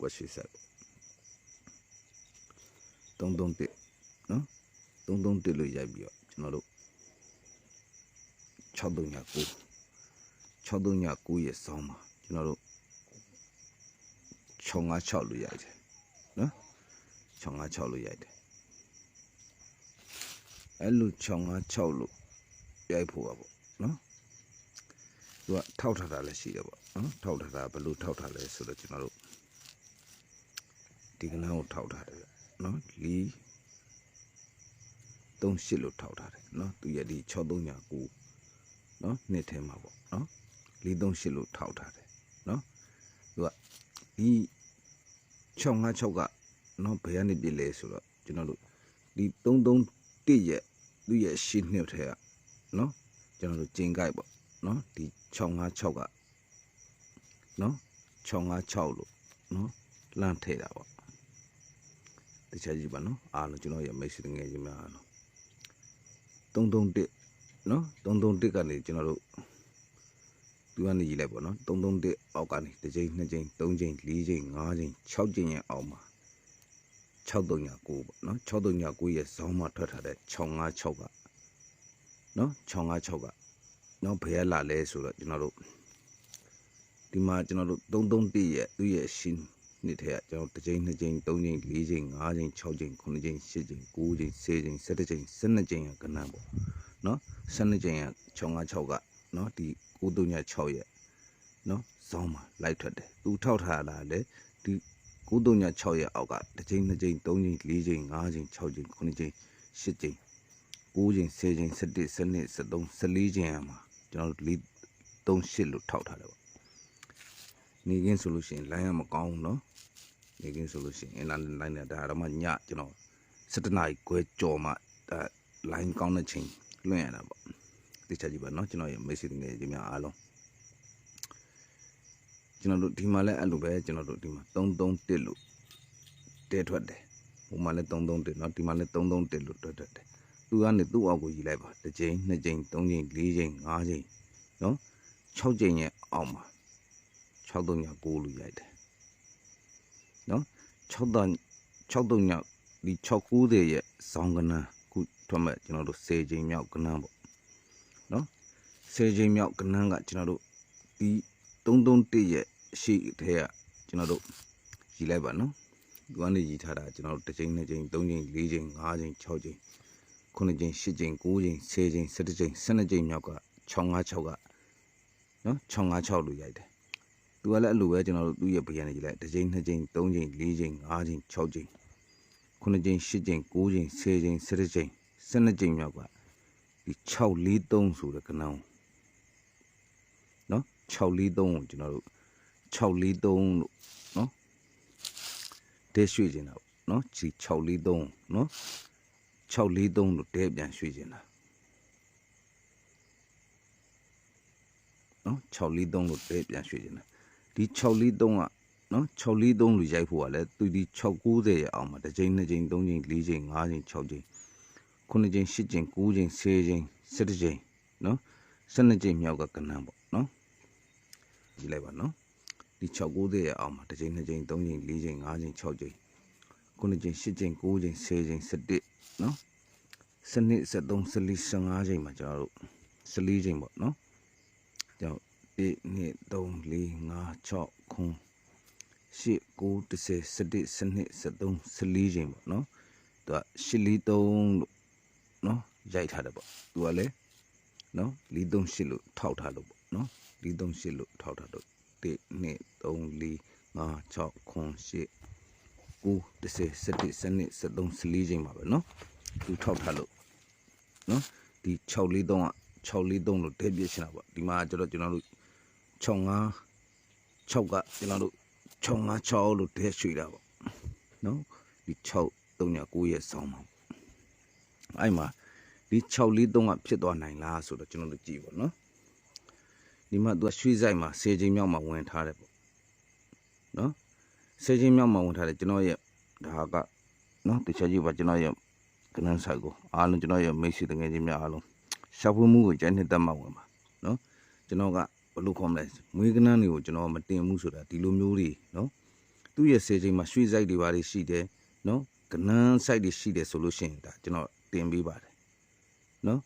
ကွက်ရှိဆက်331နော်331လို့ရိုက်ပြီးတော့ကျွန်တော်တို့6339 6339ရဲ့ဆောင်းမှာကျွန်တော်တို့656လို့ရိုက်တယ်နော်656လို့ရိုက်တယ်အဲ့လို656လို့ရိုက်ဖို့ပါပေါ့နော်သူကထောက်ထားတာလည်းရှိတယ်ပေါ့နော်ထောက်ထားတာဘယ်လိုထောက်ထားလဲဆိုတော့ကျွန်တော်တို့ ဒီကနန်းကိုထောက်ထားတယ်ဗျနော်လီ38လို့ထောက်ထားတယ်နော်သူရဒီ6339နော်နှစ်ထဲမှာပေါ့နော်438လို့ထောက်ထားတယ်နော်သူကဒီ656ကနော်ဘယ်ကနေပြစ်လဲဆိုတော့ကျွန်တော်တို့ဒီ331ရဲ့သူ့ရဲ့ရှင်းနှစ်ထဲကနော်ကျွန်တော်တို့ကျင်ကြိုက်ပေါ့နော်ဒီ656ကနော်656လို့နော်လန့်ထဲတာပေါ့တ ခြားကြည့်ပါနော်အားလုံးကျွန်တော်ရဲ့မိတ်ဆွေငယ်ချင်းများအားလုံး331နော်331ကနေကျွန်တော်တို့သူကနေရေးလိုက်ပေါ့နော်331အောက်ကနေတစ်ချိန်နှစ်ချိန်သုံးချိန်လေးချိန်ငါးချိန်6ချိန်ရဲ့အောက်မှာ6339ပေါ့နော်6339ရဲ့ဇောင်းမှာထွက်ထားတဲ့656ကနော်656ကနော်ဘယ်ရလာလဲဆိုတော့ကျွန်တော်တို့ဒီမှာကျွန်တော်တို့331ရဲ့သူ့ရဲ့ရှင်း နှစ်ထဲကကျွန်တော်တစ်ချိန်နှစ်ချိန်သုံးချိန်လေးချိန်ငါးချိန်6ချိန်9ချိန်10ချိန်9ချိန်10ချိန်17ချိန်12ချိန်ကကဏ္ဍပေါ့နော်12ချိန်က656ကနော်ဒီ936ရဲ့နော်ဇောင်းမှာလိုက်ထွက်တယ်သူထောက်ထားတာလေဒီ936ရဲ့အောက်ကတစ်ချိန်နှစ်ချိန်သုံးချိန်လေးချိန်ငါးချိန်6ချိန်9ချိန်10ချိန်9ချိန်10ချိန်17 12 13 14ချိန်ရမှာကျွန်တော်တို့38လို့ထောက်ထားတယ်ပေါ့နေကင်းဆိုလို့ရှိရင်လိုင်းရမကောင်းဘူးเนาะ နေကင်းဆိုလို့ရှိရင်အင်တာနက်လိုင်းနဲ့ဒါတော့မှညကျွန်တော်7နာရီခွဲကြော်မှဒါလိုင်းကောင်းတဲ့ချိန်လွှင့်ရတာပေါ့သိချကြည့်ပါเนาะကျွန်တော်ရဲ့မိတ်ဆွေတွေကြီးများအားလုံးကျွန်တော်တို့ဒီမှာလည်းအဲ့လိုပဲကျွန်တော်တို့ဒီမှာ331လို့တဲထွက်တယ်ဟိုမှာလည်း331เนาะဒီမှာလည်း331လို့တွက်တက်တယ်သူကနေသူ့အောက်ကိုယူလိုက်ပါတစ်ချိန်နှစ်ချိန်သုံးချိန်လေးချိန်ငါးချိန်နော်6ချိန်ရဲ့အောက်မှာ6396လို့ရိုက်တယ် နော်63 63ဒီ690ရဲ့ဇောင်းကနန်းခုထွက်မဲ့ကျွန်တော်တို့10ချိန်မြောက်ကနန်းပေါ့နော်10ချိန်မြောက်ကနန်းကကျွန်တော်တို့ဒီ331ရဲ့ရှေ့ထဲကကျွန်တော်တို့ယူလိုက်ပါနော်ဒီကနေယူထားတာကျွန်တော်တို့တစ်ချိန်နှစ်ချိန်သုံးချိန်လေးချိန်ငါးချိန်6ချိန်9ချိန်10ချိန်9ချိန်10ချိန်17ချိန်12ချိန်မြောက်က656ကနော်656လို့ရိုက်တယ် သူကလည်းအဲ့လိုပဲကျွန်တော်တို့သူ့ရဲ့ဗီယန်နေကြည့်လိုက်တစ်ချိန်နှစ်ချိန်သုံးချိန်လေးချိန်၅ချိန်6ချိန်9ချိန်10ချိန်9ချိန်10ချိန်17ချိန်12ချိန်မြောက်ကဒီ643ဆိုတဲ့ကဏ္ဍနော်643ကိုကျွန်တော်တို့643လို့နော်တဲရွှေ့နေတာပေါ့နော်ဒီ643နော်643လို့တဲပြန်ရွှေ့နေတာနော်643လို့တဲပြန်ရွှေ့နေတာ ဒီ643ကနော်643လို့ရိုက်ဖို့ကလည်းသူဒီ690ရဲ့အောင်မှာတစ်ချိန်နှစ်ချိန်သုံးချိန်လေးချိန်ငါးချိန်6ချိန်ခုနှစ်ချိန်ရှစ်ချိန်9ချိန်10ချိန်17ချိန်နော်12ချိန်မြောက်ကကဏ္ဍပေါ့နော်ကြည့်လိုက်ပါနော်ဒီ690ရဲ့အောင်မှာတစ်ချိန်နှစ်ချိန်သုံးချိန်လေးချိန်ငါးချိန်6ချိန်ခုနှစ်ချိန်ရှစ်ချိန်9ချိန်10ချိန်17နော်စနစ်73 74 15ချိန်မှာကျွန်တော်တို့14ချိန်ပေါ့နော်ကျွန်တော် 1 2 3 4 5 6ခု8 9 10 11 12 13 14ချိန်ပေါ့နော်သူက8လီ3လို့နော်ရိုက်ထားတယ်ပေါ့သူကလည်းနော်လီ38လို့ထောက်ထားလို့ပေါ့နော်လီ38လို့ထောက်ထားလို့1 2 3 4 5 6ခု8 9 10 11 12 13 14ချိန်ပါပဲเนาะသူထောက်ထားလို့เนาะဒီ6လေး3က6လေး3လို့တဲပြစ်ရှင်တာပေါ့ဒီမှာကျတော့ကျွန်တော်တို့ 656 6ကကျွန်တော်တို့656လို့တည့်ရွှေ့တာပေါ့နော်ဒီ6 39ရဲ့ဆောင်းပါအဲ့မှာဒီ643ကဖြစ်သွားနိုင်လားဆိုတော့ကျွန်တော်တို့ကြည့်ပေါ့နော်ဒီမှာသူကရွှေဆိုင်မှာစေချင်းမြောက်မှာဝင်ထားတယ်ပေါ့နော်စေချင်းမြောက်မှာဝင်ထားတယ်ကျွန်တော်ရဲ့ဒါကနော်တခြားကြည့်ပါကျွန်တော်ရဲ့ကနန်းဆိုင်ကိုအားလုံးကျွန်တော်ရဲ့မိတ်ဆွေတငယ်ချင်းများအားလုံးရှာဖွေမှုကိုကြိုင်နှစ်သက်မှဝင်ပါနော်ကျွန်တော်က ဘယ်လိုခေါ်မလဲမွေးကနန်းတွေကိုကျွန်တော်မတင်ဘူးဆိုတာဒီလိုမျိုးတွေနော်တသူ့ရဲ့စေချိန်မှာရွှေဆိုင်တွေဘာတွေရှိတယ်နော်ကနန်းဆိုင်တွေရှိတယ်ဆိုလို့ရှိရင်ဒါကျွန်တော်တင်ပေးပါတယ်နော်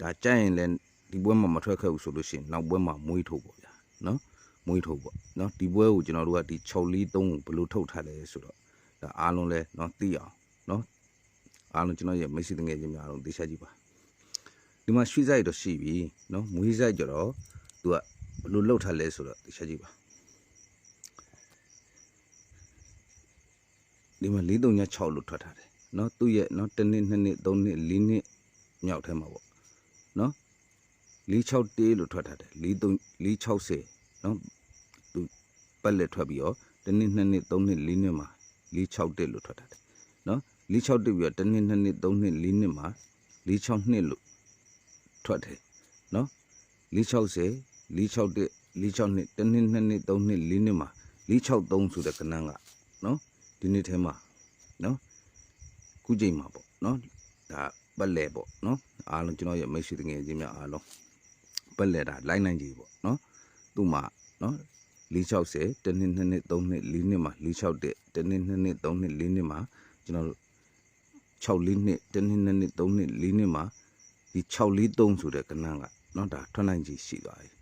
ဒါကြိုက်ရင်လည်းဒီပွဲမှာမထွက်ခဲ့ဘူးဆိုလို့ရှိရင်နောက်ပွဲမှာမွေးထုတ်ပေါ့ဗျာနော်မွေးထုတ်ပေါ့နော်ဒီပွဲကိုကျွန်တော်တို့ကဒီ6လေး3ကိုဘယ်လိုထုတ်ထားလဲဆိုတော့ဒါအားလုံးလဲနော်သိအောင်နော်အားလုံးကျွန်တော်ရဲ့မိတ်ဆွေတငယ်ချင်းများအောင်သိချကြည့်ပါဒီမှာရွှေဆိုင်တော့ရှိပြီနော်မွေးဆိုင်ကြတော့သူက ဘယ်လိုလုပ်ထားလဲဆိုတော့သိချကြည့်ပါ ဒီမှာ436လို့ထွက်ထားတယ်เนาะသူ့ရဲ့เนาะတစ်နှစ်နှစ်နှစ်သုံးနှစ်လေးနှစ်မြောက်ထဲမှာပေါ့เนาะ461လို့ထွက်ထားတယ်43 460เนาะသူပတ်လက်ထွက်ပြီးတော့တစ်နှစ်နှစ်နှစ်သုံးနှစ်လေးနှစ်မှာ461လို့ထွက်ထားတယ်เนาะ461ပြီးတော့တစ်နှစ်နှစ်နှစ်သုံးနှစ်လေးနှစ်မှာ462လို့ထွက်တယ်เนาะ460 461 462တနှစ်နှစ်နှစ်သုံးနှစ်လေးနှစ်မှာ463ဆိုတဲ့ကဏ္ဍကနော်ဒီနှစ်ထဲမှာနော်ခုချိန်မှာပေါ့နော်ဒါပတ်လဲပေါ့နော်အားလုံးကျွန်တော်ရဲ့မိတ်ဆွေတငယ်ချင်းများအားလုံးပတ်လဲတာလိုက်နိုင်ကြပေါ့နော်သူ့မှာနော်460တနှစ်နှစ်နှစ်သုံးနှစ်လေးနှစ်မှာ461တနှစ်နှစ်နှစ်သုံးနှစ်လေးနှစ်မှာကျွန်တော်6လေးနှစ်တနှစ်နှစ်နှစ်သုံးနှစ်လေးနှစ်မှာဒီ643ဆိုတဲ့ကဏ္ဍကနော်ဒါထွက်နိုင်ကြရှိသွားပြီ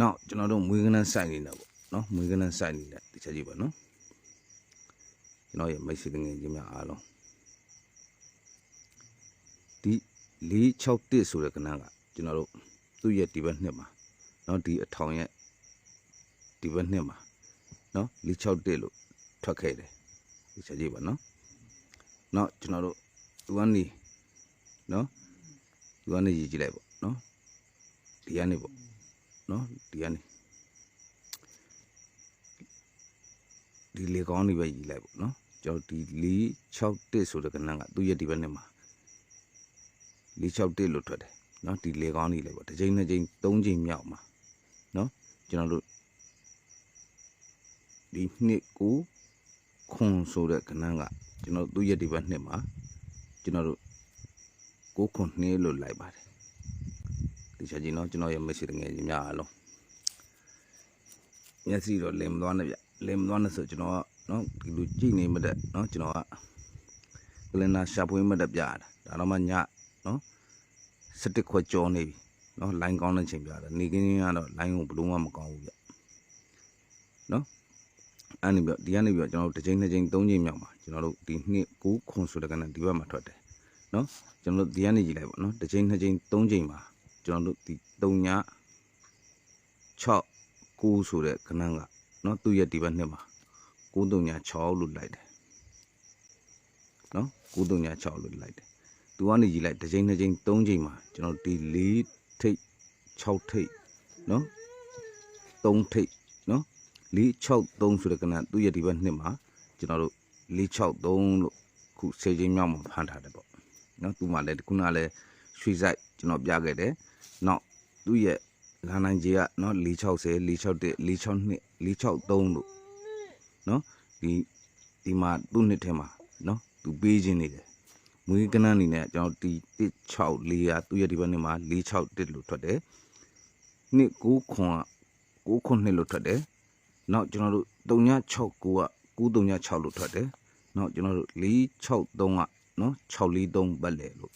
နောက်ကျွန်တော်တို့မွေးကနန်းဆိုင်နေတာပေါ့နော်မွေးကနန်းဆိုင်နေတာတခြားကြည့်ပါနော်ကျွန်တော်ရဲ့မိတ်ဆွေငယ်ချင်းများအားလုံးဒီ461ဆိုတဲ့ကဏ္ဍကကျွန်တော်တို့သူ့ရဲ့ဒီဘက်နှစ်မှာနော်ဒီအထောင်ရဲ့ဒီဘက်နှစ်မှာနော်461လို့ထွက်ခဲ့တယ်ဒီချက်ကြီးပါနော်နောက်ကျွန်တော်တို့သူကနေနော်သူကနေရေးကြည့်လိုက်ပေါ့နော်ဒီကနေပေါ့ နော်ဒီကနေဒီလေကောင်းတွေပဲရည်လိုက်ပေါ့နော်ကျွန်တော်ဒီ461ဆိုတဲ့ကဏ္ဍကသူ့ရဲ့ဒီဘက်နဲ့မှာ461လို့ထွက်တယ်နော်ဒီလေကောင်းတွေလည်းပေါ့တစ်ချိန်နှစ်ချိန်သုံးချိန်မြောက်မှာနော်ကျွန်တော်တို့ဒီနှစ်ကိုခွန်ဆိုတဲ့ကဏ္ဍကကျွန်တော်သူ့ရဲ့ဒီဘက်နှစ်မှာကျွန်တော်တို့ကိုခွန်နှစ်လို့လိုက်ပါတယ် ဒီချက်ကြီးနော်ကျွန်တော်ရဲ့မရှိတငယ်ချင်းများအလုံးမျက်စိတော့လင်မသွားနဲ့ဗျလင်မသွားနဲ့ဆိုကျွန်တော်ကနော်ဒီလိုကြည့်နေမတဲ့နော်ကျွန်တော်ကကလင်နာရှာဖွေးမတဲ့ပြရတာဒါတော့မှညနော်စတစ်ခွက်ကြောနေပြီနော်လိုင်းကောင်းတဲ့ချိန်ပြတာနေကင်းချင်းကတော့လိုင်းကိုဘလုံးမမကောင်းဘူးဗျနော်အဲ့ဒီပြဒီကနေပြကျွန်တော်တို့တစ်ချိန်နှစ်ချိန်သုံးချိန်မြောက်မှာကျွန်တော်တို့ဒီနှစ်9ခွန်ဆိုတဲ့ကနေဒီဘက်မှာထွက်တယ်နော်ကျွန်တော်တို့ဒီကနေကြည့်လိုက်ပေါ့နော်တစ်ချိန်နှစ်ချိန်သုံးချိန်မှာ ကျွန်တော်တို့ဒီ3ည6 9ဆိုတဲ့ကနန်းကနော်သူ့ရဲ့ဒီဘက်နှစ်မှာ936လို့လိုက်တယ်နော်936လို့လိုက်တယ်သူကနေကြီးလိုက်တစ်ချိန်နှစ်ချိန်သုံးချိန်မှာကျွန်တော်ဒီ၄ထိပ်6ထိပ်နော်3ထိပ်နော်4 6 3ဆိုတဲ့ကဏ္ဍသူ့ရဲ့ဒီဘက်နှစ်မှာကျွန်တော်တို့4 6 3လို့ခု10ချိန်မြောက်မှာဖမ်းထားတယ်ပေါ့နော်သူမှလည်းခုနကလည်းရွှေဆိုင်ကျွန်တော်ပြခဲ့တယ် နောက်သူ့ရဲ့လာနိုင်ကြီးကနော်460 461 462 463လို့နော်ဒီဒီမှာသူ့နှစ်ထဲမှာနော်သူပေးခြင်းနေတယ်မွေးကနန်းအနေနဲ့ကျွန်တော်ဒီ16လေးကသူ့ရဲ့ဒီဘက်နှစ်မှာ461လို့ထွက်တယ်နှစ်9ခွန်က9ခွန်နှစ်လို့ထွက်တယ်နောက်ကျွန်တော်တို့369က936လို့ထွက်တယ်နောက်ကျွန်တော်တို့463ကနော်643ပတ်လေလို့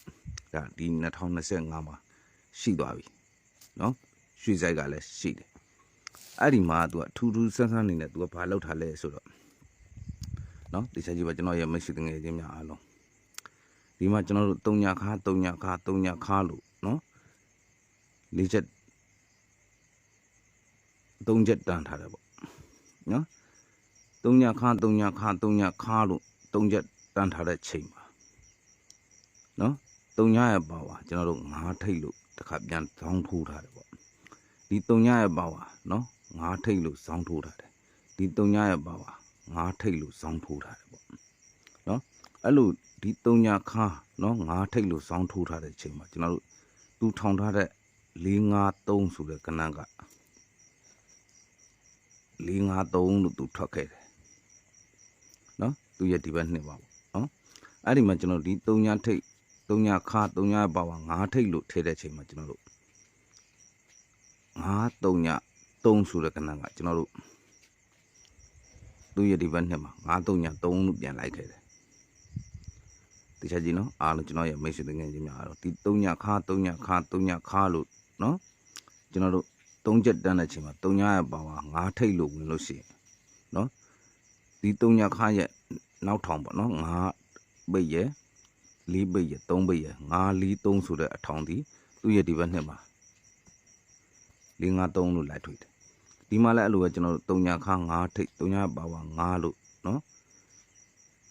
ဒါဒီ2025မှာ ရှိသွားပြီနော်ရွှေဆိုင်ကလည်းရှိတယ်အဲ့ဒီမှာ तू ကထူးထူးဆန်းဆန်းနေနဲ့ तू ကဘာလောက်ထားလဲဆိုတော့နော်ဒီချက်ကြီးပါကျွန်တော်ရဲ့မရှိတငယ်ချင်းများအားလုံးဒီမှာကျွန်တော်တို့3ညခါ3ညခါ3ညခါလို့နော်လေးချက်3ချက်တန်းထားတယ်ပေါ့နော်3ညခါ3ညခါ3ညခါလို့3ချက်တန်းထားတဲ့ချိန်ပါနော်3ညရဲ့ပါပါကျွန်တော်တို့9ထိတ်လို့ တစ်ခါပြန်သောင်းထိုးထားတယ်ပေါ့ဒီ3ညရဲ့ပါပါနော်ငါးထိတ်လို့ဇောင်းထိုးထားတယ်ဒီတုံညရဲ့ပါပါငါးထိတ်လို့ဇောင်းထိုးထားတယ်ပေါ့နော်အဲ့လိုဒီတုံညခါနော်ငါးထိတ်လို့ဇောင်းထိုးထားတဲ့အချိန်မှာကျွန်တော်တို့သူထောင်ထားတဲ့453ဆိုတဲ့ကဏ္ဍက453လို့သူထွက်ခဲ့တယ်နော်သူရဲ့ဒီဘက်နှစ်ပါပေါ့နော်အဲ့ဒီမှာကျွန်တော်ဒီတုံညထိတ် တုံညခါတုံညပါပါငါးထိတ်လို့ထည့်တဲ့အချိန်မှာကျွန်တော်တို့ငါးတုံည3ဆိုတဲ့ကဏ္ဍကကျွန်တော်တို့သူ့ရဲ့ဒီဘက်နှစ်မှာ933လို့ပြန်လိုက်ခဲ့တယ်တခြားကြီးနော်အားလုံးကျွန်တော်ရဲ့မိတ်ဆွေတငယ်ချင်းများအားလုံးဒီ3ညခါ3ညခါ3ညခါလို့နော်ကျွန်တော်တို့3ချက်တန်းတဲ့ချိန်မှာ3ညရဲ့ပါဝါ9ထိတ်လို့ဝင်လို့ရှိရင်နော်ဒီ3ညခါရဲ့နောက်ထောင်ပေါ့နော်9ပိတ်ရဲ့ 4ပိတ်ရဲ့3ပိတ်ရဲ့9 4 3ဆိုတဲ့အထောင်ဒီသူ့ရဲ့ဒီဘက်နှစ်မှာ4 5 3လို့လိုက်ထွေတယ်ဒီမှာလည်းအဲ့လိုပဲကျွန်တော်တို့3ညခါ9ထိတ်3ညပါဝါ9လို့နော်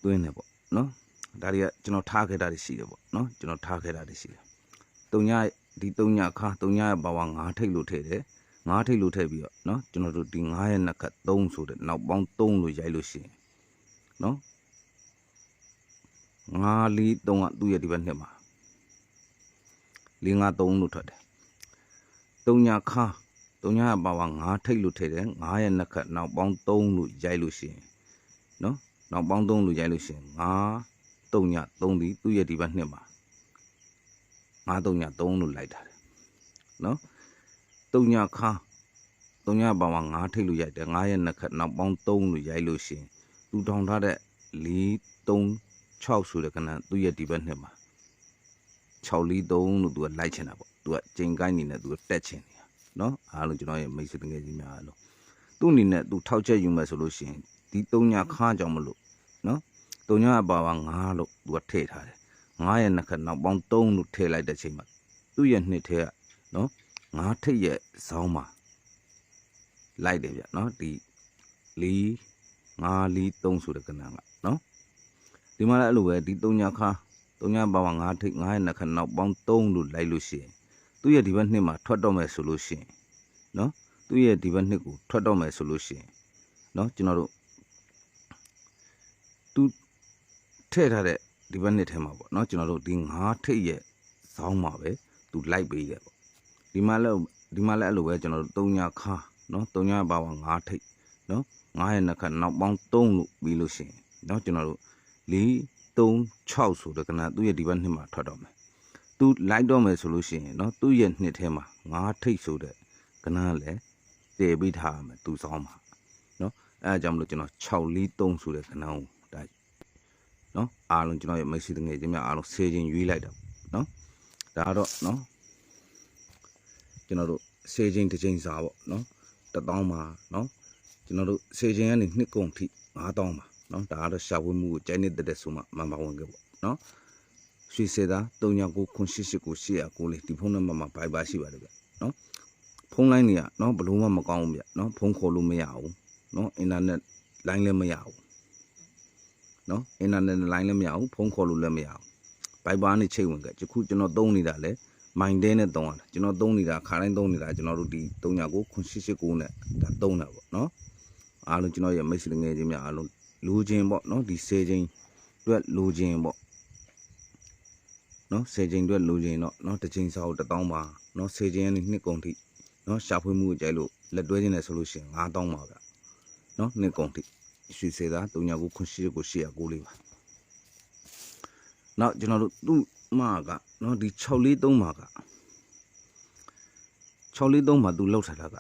တွင်းတယ်ပေါ့နော်ဒါတွေကကျွန်တော်ထားခဲ့တာတွေရှိတယ်ပေါ့နော်ကျွန်တော်ထားခဲ့တာတွေရှိတယ်3ညဒီ3ညခါ3ညပါဝါ9ထိတ်လို့ထည့်တယ်9ထိတ်လို့ထည့်ပြီးတော့နော်ကျွန်တော်တို့ဒီ9ရဲ့နှစ်ခတ်3ဆိုတဲ့နောက်ပေါင်း3လို့ရိုက်လို့ရှိရင်နော် 9 4 3ကသူ့ရဲ့ဒီဘက်နှစ်မှာ4 5 3လို့ထွက်တယ်3ညခါတုံညာပါဝါ9ထိတ်လို့ထည့်တယ်9ရဲ့နှစ်ခတ်နောက်ပေါင်း3လို့ရိုက်လို့ရှိရင်နော်နောက်ပေါင်း3လို့ရိုက်လို့ရှိရင်9တုံညာ3ဒီသူ့ရဲ့ဒီဘက်နှစ်မှာ9တုံညာ3လို့လိုက်တာတယ်နော်တုံညာခါတုံညာပါဝါ9ထိတ်လို့ရိုက်တယ်9ရဲ့နှစ်ခတ်နောက်ပေါင်း3လို့ရိုက်လို့ရှိရင်သူထောင်ထားတဲ့4 3 6ဆိုတဲ့ကဏ္ဍသူ့ရဲ့ဒီဘက်နှစ်မှာ6 4 3လို့သူကလိုက်ချင်တာပေါ့သူကချိန်ကိုင်းနေနဲ့သူကတက်ချင်တယ်နော်အားလုံးကျွန်တော်ရဲ့မိတ်ဆွေတငယ်ချင်းများအားလုံးသူ့အနေနဲ့သူထောက်ချက်ယူမယ်ဆိုလို့ရှိရင်ဒီ၃ညခါကြောင့်မလို့နော်၃ညအပါပါ9လို့သူကထည့်ထားတယ်9ရဲ့နှစ်ခက်နောက်ပေါင်း3လို့ထည့်လိုက်တဲ့ချိန်မှာသူ့ရဲ့နှစ်ထဲကနော်9ထိပ်ရဲ့ဇောင်းမှာလိုက်တယ်ဗျနော်ဒီ4 5 4 3ဆိုတဲ့ကဏ္ဍကနော် ဒီမှာလည်းအဲ့လိုပဲဒီ၃ညခါ၃ညပါပါ9ထိပ်9ရဲ့နှစ်ခက်နောက်ပေါင်း3လို့လိုက်လို့ရှိရင်သူ့ရဲ့ဒီဘက်နှစ်မှာထွက်တော့မယ်ဆိုလို့ရှိရင်နော်သူ့ရဲ့ဒီဘက်နှစ်ကိုထွက်တော့မယ်ဆိုလို့ရှိရင်နော်ကျွန်တော်တို့သူထည့်ထားတဲ့ဒီဘက်နှစ်ထဲမှာပေါ့နော်ကျွန်တော်တို့ဒီငါးထိပ်ရဲ့ဇောင်းမှာပဲသူလိုက်ပေးတယ်ပေါ့ဒီမှာလည်းဒီမှာလည်းအဲ့လိုပဲကျွန်တော်တို့၃ညခါနော်၃ညပါပါငါးထိပ်နော်ငါးရဲ့နှစ်ခါနောက်ပေါင်း3လို့ပြီးလို့ရှိရင်နော်ကျွန်တော်တို့ 4 3 6ဆိုတဲ့ကဏ္ဍသူ့ရဲ့ဒီဘက်နှစ်မှာထွက်တော့မယ် သူလိုက်တော့မယ်ဆိုလို့ရှိရင်เนาะသူ့ရဲ့နှစ်ထဲမှာငါးထိတ်ဆိုတဲ့ကဏ္ဍလည်းတည်ပြီးထားရမယ်သူဆောင်မှာเนาะအဲအကြောင်းမလို့ကျွန်တော်6လီ3ဆိုတဲ့ကဏ္ဍကိုဒါเนาะအားလုံးကျွန်တော်ရဲ့မိတ်ဆွေတငယ်ချင်းများအားလုံးဆယ်ချင်းရွေးလိုက်တာเนาะဒါကတော့เนาะကျွန်တော်တို့ဆယ်ချင်းတစ်ချိန်စာပေါ့เนาะတစ်တောင်းပါเนาะကျွန်တော်တို့ဆယ်ချင်းကနေနှစ်ကုန်ထိ9000ပါ နော်ဒါကတော့ရှာဖွေမှုကိုကြိုက်နေတဲ့ဆိုမှမမဝင်ခဲ့ပေါ့နော်ရွှေစေသာ39989899လေးဒီဖုန်းနံပါတ်မှာ Viber ရှိပါတယ်ဗျနော်ဖုန်းလိုင်းတွေကနော်ဘလို့မှမကောင်းဘူးဗျနော်ဖုန်းခေါ်လို့မရဘူးနော်အင်တာနက်လိုင်းလည်းမရဘူးနော်အင်တာနက်လိုင်းလည်းမရဘူးဖုန်းခေါ်လို့လည်းမရဘူး Viber နဲ့ချိန်ဝင်ခဲ့ဒီခုကျွန်တော်သုံးနေတာလဲမိုင်တဲနဲ့သုံးရတာကျွန်တော်သုံးနေတာခါတိုင်းသုံးနေတာကျွန်တော်တို့ဒီ399899နဲ့ဒါသုံးတာပေါ့နော်အားလုံးကျွန်တော်ရဲ့မိတ်ဆွေငယ်ချင်းများအားလုံး လူချင်းပေါ့နော်ဒီ10ချင်းအတွက်လူချင်းပေါ့နော်10ချိန်အတွက်လိုချင်တော့နော်တစ်ချိန်စာကို1000ပါနော်10ချိန်ကနေနှစ်ကုန်ထိနော်ရှာဖွေမှုကိုကြိုက်လို့လက်တွဲခြင်းနဲ့ဆိုလို့ရှိရင်9000ပါဗျနော်နှစ်ကုန်ထိရွှေစေတာ39ခွန်ရှိကို800လေးပါနောက်ကျွန်တော်တို့သူ့မှာကနော်ဒီ643မှာက643မှာသူလောက်ထားတာက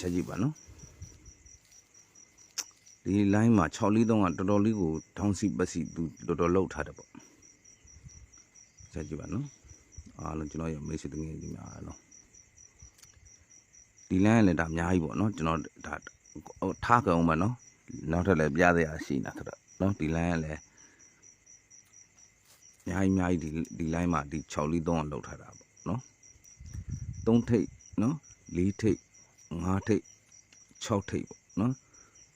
ချက်ကြည့်ပါနော် ဒီ line မှာ643ကတော်တော်လေးကိုထောင်းစီပတ်စီသူတော်တော်လောက်ထားတယ်ပေါ့ဆက်ကြည့်ပါနော်အားလုံးကျွန်တော်ရဲ့မိတ်ဆွေတငယ်ကြီးများအားလုံးဒီလမ်းကလည်းဒါအများကြီးပေါ့နော်ကျွန်တော်ဒါဟိုထားကြအောင်ပါနော်နောက်ထပ်လည်းပြရရရှိနေတာဆိုတော့နော်ဒီလမ်းကလည်းအများကြီးအများကြီးဒီဒီ line မှာဒီ6လေး3အောင်လောက်ထားတာပေါ့နော်3ထိပ်နော်4ထိပ်5ထိပ်6ထိပ်ပေါ့နော်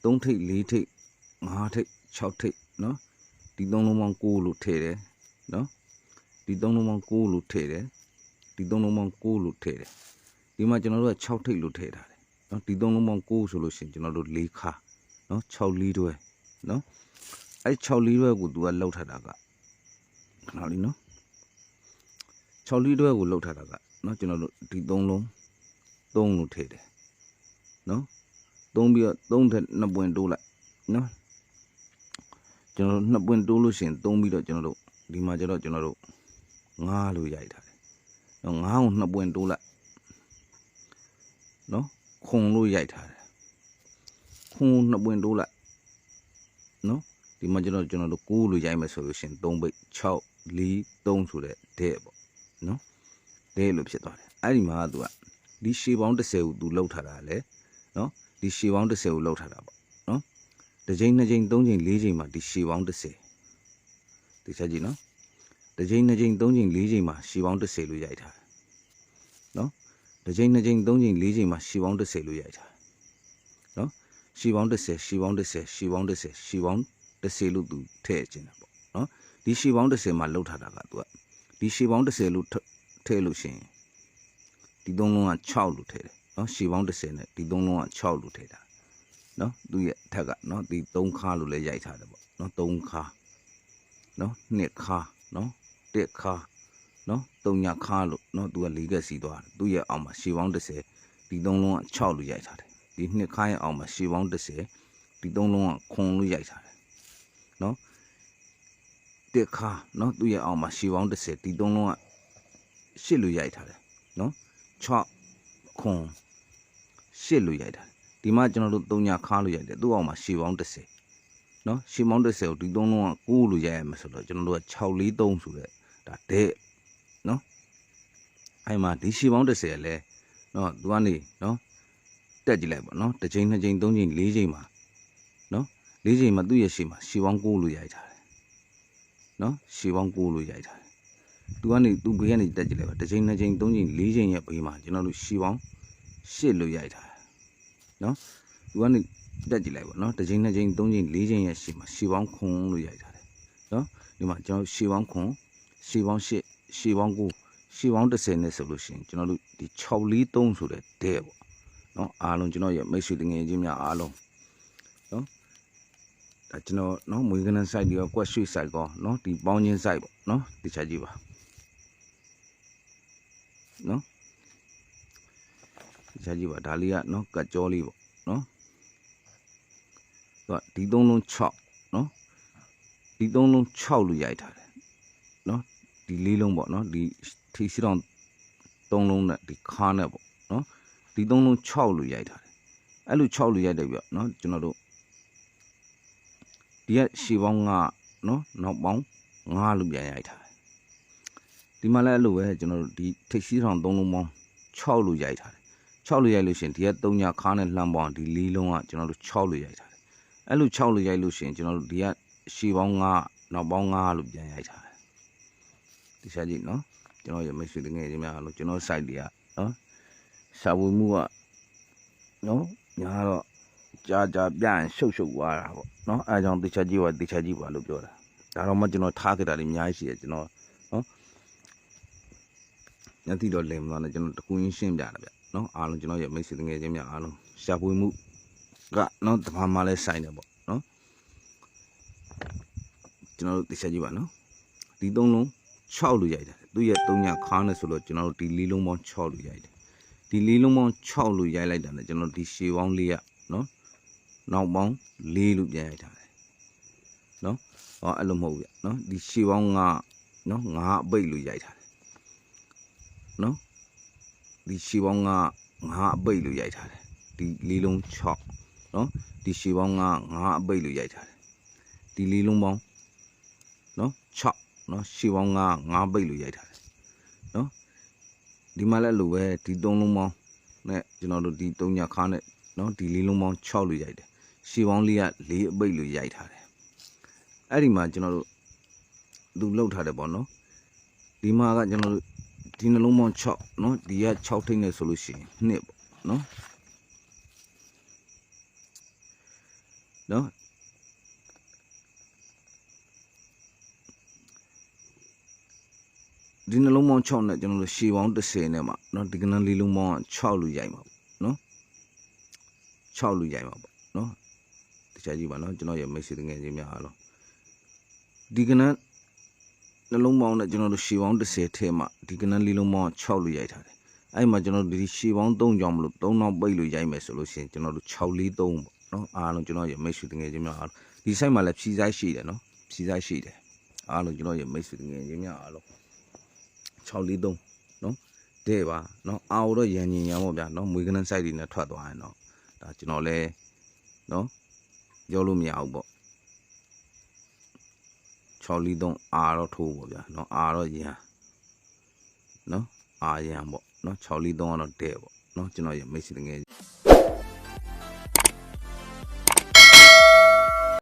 3ထိပ်4ထိပ်5ထိပ်6ထိပ်နော်ဒီသုံးလုံးပေါင်း9လို့ထည့်တယ်နော် ဒီသုံးလုံးပေါင်း6လို့ထည့်တယ်ဒီသုံးလုံးပေါင်း6လို့ထည့်တယ်ဒီမှာကျွန်တော်တို့က6ထိပ်လို့ထည့်ထားတယ်เนาะဒီသုံးလုံးပေါင်း6ဆိုလို့ရှိရင်ကျွန်တော်တို့၄ခါเนาะ6လီတွဲเนาะအဲ6လီတွဲကို तू ကလောက်ထားတာကခဏလေးเนาะ6လီတွဲကိုလောက်ထားတာကเนาะကျွန်တော်တို့ဒီသုံးလုံး3လို့ထည့်တယ်เนาะ သုံးပြီးတော့သုံးထက်နှစ်ပွင့်တိုးလိုက်နော်ကျွန်တော်တို့နှစ်ပွင့်တိုးလို့ရှိရင်သုံးပြီးတော့ကျွန်တော်တို့ဒီမှာကျတော့ကျွန်တော်တို့ငားလို့ရိုက်ထားတယ်နော်ငားကိုနှစ်ပွင့်တိုးလိုက်နော်ခုံလို့ရိုက်ထားတယ်ခုံနှစ်ပွင့်တိုးလိုက်နော်ဒီမှာကျွန်တော်ကျွန်တော်တို့ကိုးလို့ရိုက်မယ်ဆိုလို့ရှိရင်3ပိတ်6 4 3ဆိုတဲ့ဒဲ့ပေါ့နော်ဒဲ့လို့ဖြစ်သွားတယ်အဲ့ဒီမှာသူကဒီရှေးပေါင်း30ကိုသူလောက်ထားတာလေနော် ဒီရှေပေါင်း30ကိုလောက်ထားတာပေါ့နော်တစ်ချိန်နှစ်ချိန်သုံးချိန်လေးချိန်မှာဒီရှေပေါင်း30ဒီချက်ကြည့်နော်တစ်ချိန်နှစ်ချိန်သုံးချိန်လေးချိန်မှာရှေပေါင်း30လို့ရိုက်ထားတယ်နော်တစ်ချိန်နှစ်ချိန်သုံးချိန်လေးချိန်မှာရှေပေါင်း30လို့ရိုက်ထားတယ်နော်ရှေပေါင်း30ရှေပေါင်း30ရှေပေါင်း30ရှေပေါင်း30လို့သူထည့်ခြင်းတာပေါ့နော်ဒီရှေပေါင်း30မှာလောက်ထားတာကသူကဒီရှေပေါင်း30လို့ထထည့်လို့ရှိရင်ဒီသုံးလုံးက6လို့ထည့်တယ် နော်ရှည်ပေါင်း30နဲ့ဒီသုံးလုံးက6လို့ထည့်တာနော်သူရဲ့အထက်ကနော်ဒီ3ခါလို့လည်းရိုက်ထားတယ်ပေါ့နော်3ခါနော်2ခါနော်1ခါနော်3ညခါလို့နော်သူက၄ကက်စီသွားတယ်သူရဲ့အောက်မှာရှည်ပေါင်း30ဒီသုံးလုံးက6လို့ရိုက်ထားတယ်ဒီ2ခါရဲ့အောက်မှာရှည်ပေါင်း30ဒီသုံးလုံးကခွန်လို့ရိုက်ထားတယ်နော်1ခါနော်သူရဲ့အောက်မှာရှည်ပေါင်း30ဒီသုံးလုံးက8လို့ရိုက်ထားတယ်နော်6ခွန် 8လို့ရိုက်တာဒီမှာကျွန်တော်တို့3ညခါလို့ရိုက်တယ်သူ့အောင်မှာရှည်ပေါင်း30နော်ရှည်ပေါင်း30ကိုဒီသုံးလုံးက9လို့ရိုက်ရမယ်ဆိုတော့ကျွန်တော်တို့က643ဆိုတဲ့ဒါတဲ့နော်အဲ့မှာဒီရှည်ပေါင်း30ရလဲနော်သူကနေနော်တက်ကြည့်လိုက်ပါနော်တစ်ချိန်နှစ်ချိန်သုံးချိန်လေးချိန်မှာနော်လေးချိန်မှာသူ့ရဲ့ရှည်မှာရှည်ပေါင်း9လို့ရိုက်ထားတယ်နော်ရှည်ပေါင်း9လို့ရိုက်ထားတယ်သူကနေသူဘေးကနေတက်ကြည့်လိုက်ပါတစ်ချိန်နှစ်ချိန်သုံးချိန်လေးချိန်ရဲ့ဘေးမှာကျွန်တော်တို့ရှီပေါင်း ရှစ်လို့ရိုက်ထားတယ်နော်သူကနေတက်ကြည့်လိုက်ပါနော်တစ်ချိန်နှစ်ချိန်သုံးချိန်လေးချိန်ရဲ့ရှီမှာရှီပေါင်းခွန်လို့ရိုက်ထားတယ်နော်ဒီမှာကျွန်တော်ရှီပေါင်းခွန်ရှီပေါင်းရှစ်ရှီပေါင်းကိုရှီပေါင်း30နဲ့ဆိုလို့ရှိရင်ကျွန်တော်တို့ဒီ643ဆိုတဲ့တဲ့ပေါ့နော်အားလုံးကျွန်တော်ရဲ့မိတ်ဆွေတငယ်ချင်းများအားလုံးနော်ဒါကျွန်တော်နော်မွေးကနန်း site တွေရောကွက်ရွှေ site ကောနော်ဒီပေါင်းချင်း site ပေါ့နော်တခြားကြည့်ပါနော် ရှားကြည့်ပါဒါလေးကနော်ကတ်ကြောလေးပေါ့နော်သူကဒီသုံးလုံး6နော်ဒီသုံးလုံး6လို့ရိုက်ထားတယ်နော်ဒီလေးလုံးပေါ့နော်ဒီထီစီတောင်သုံးလုံးနဲ့ဒီခါနဲ့ပေါ့နော်ဒီသုံးလုံး6လို့ရိုက်ထားတယ်အဲ့လို6လို့ရိုက်တယ်ပြနော်ကျွန်တော်တို့ဒီကရှေပေါင်းကနော်နောက်ပေါင်း9လို့ပြန်ရိုက်ထားတယ်ဒီမှာလည်းအဲ့လိုပဲကျွန်တော်တို့ဒီထိပ်စီးထောင်သုံးလုံးပေါင်း6လို့ရိုက်ထားတယ် 6လို့ရိုက်လို့ရှရင်ဒီက3ညခါနဲ့လှမ်းပေါင်းဒီလေးလုံးကကျွန်တော်တို့6လို့ရိုက်ထားတယ်အဲ့လို6လို့ရိုက်လို့ရှရင်ကျွန်တော်တို့ဒီကရှည်ပေါင်း9နောက်ပေါင်း9လို့ပြန်ရိုက်ထားတယ်ဒီစားကြည့်နော်ကျွန်တော်ရမိတ်ဆွေတငယ်ချင်းများလို့ကျွန်တော် site တွေကနော်စာဝေမှုကနော်ညာတော့ကြာကြာပြန်ရှုပ်ရှုပ်သွားတာပေါ့နော်အဲအကြောင်းတခြားကြည့်ပါတခြားကြည့်ပါလို့ပြောတာဒါတော့မှကျွန်တော်ထားခဲ့တာတွေအများကြီးရှိတယ်ကျွန်တော်ညတိတော့လင်မသွားနဲ့ကျွန်တော်တကူရင်းရှင်းပြတာဗျ နော်အားလုံးကျွန်တော်ရဲ့မိတ်ဆွေတငယ်ချင်းများအားလုံးရှာဖွေမှုကနော်တဘာမှလည်းဆိုင်တယ်ပေါ့နော်ကျွန်တော်တို့သိချကြည့်ပါနော်ဒီသုံးလုံး6လို့ရိုက်တယ်သူ့ရဲ့3ညခါနဲ့ဆိုတော့ကျွန်တော်တို့ဒီလေးလုံးပေါင်း6လို့ရိုက်တယ်ဒီလေးလုံးပေါင်း6လို့ရိုက်လိုက်တာနဲ့ကျွန်တော်ဒီရှေပေါင်းလေးကနော်နောက်ပေါင်း4လို့ပြန်ရိုက်ထားတယ်နော်ဟောအဲ့လိုမဟုတ်ဘူးဗျနော်ဒီရှေပေါင်းကနော်9အပိတ်လို့ရိုက်ထားတယ်နော် ဒီရှည်ပေါင်းက9အပိတ်လို့ရိုက်ထားတယ်ဒီလေးလုံး6နော်ဒီရှည်ပေါင်းက9အပိတ်လို့ရိုက်ထားတယ်ဒီလေးလုံးပေါင်းနော်6နော်ရှည်ပေါင်းက9ပိတ်လို့ရိုက်ထားတယ်နော်ဒီမှာလည်းလိုပဲဒီ3လုံးပေါင်းနဲ့ကျွန်တော်တို့ဒီ3ညခါနဲ့နော်ဒီလေးလုံးပေါင်း6လို့ရိုက်တယ်ရှည်ပေါင်းလေးက4အပိတ်လို့ရိုက်ထားတယ်အဲ့ဒီမှာကျွန်တော်တို့သူလောက်ထားတယ်ပေါ့နော်ဒီမှာကကျွန်တော်တို့ ဒီနှလုံးပေါင်း6เนาะဒီက6ထိပ်နဲ့ဆိုလို့ရှိရင်နှစ်ပေါ့เนาะเนาะဒီနှလုံးပေါင်း6နဲ့ကျွန်တော်တို့ရှည်ပေါင်း30နဲ့မှာเนาะဒီကနန်းလေးလုံးပေါင်းက6လူရိုက်မှာပေါ့เนาะ6လူရိုက်မှာပေါ့เนาะတခြားကြည့်ပါเนาะကျွန်တော်ရဲ့မိတ်ဆွေငယ်ချင်းများအားလုံးဒီကနန်း နှလုံးပေါင်းနဲ့ကျွန်တော်တို့ရှည်ပေါင်း30ထဲမှာဒီကနန်းလေးလုံးပေါင်း6လို့ရိုက်ထားတယ်အဲ့မှာကျွန်တော်တို့ဒီရှည်ပေါင်း3ကြောင်မလို့3နောက်ပိတ်လို့ရိုက်မယ်ဆိုလို့ရှိရင်ကျွန်တော်တို့643ပေါ့နော်အားလုံးကျွန်တော်ရဲ့မိတ်ဆွေတငယ်ချင်းများအားလုံးဒီ site မှာလည်းဖြီးဆိုင်ရှိတယ်နော်ဖြီးဆိုင်ရှိတယ်အားလုံးကျွန်တော်ရဲ့မိတ်ဆွေတငယ်ချင်းများအားလုံး643နော်တဲ့ပါနော်အာကိုတော့ရန်ညင်ရံပေါ့ဗျာနော်မွေးကနန်း site တွေနဲ့ထွက်သွားရင်တော့ဒါကျွန်တော်လည်းနော်ပြောလို့မရဘူးပေါ့ 6လီ3အာတော့ထိုးပေါ့ဗျာเนาะအာတော့ရန်เนาะအာရန်ပေါ့เนาะ6လီ3ကတော့တဲ့ပေါ့เนาะကျွန်တော်ရမိတ်ဆွေတကယ်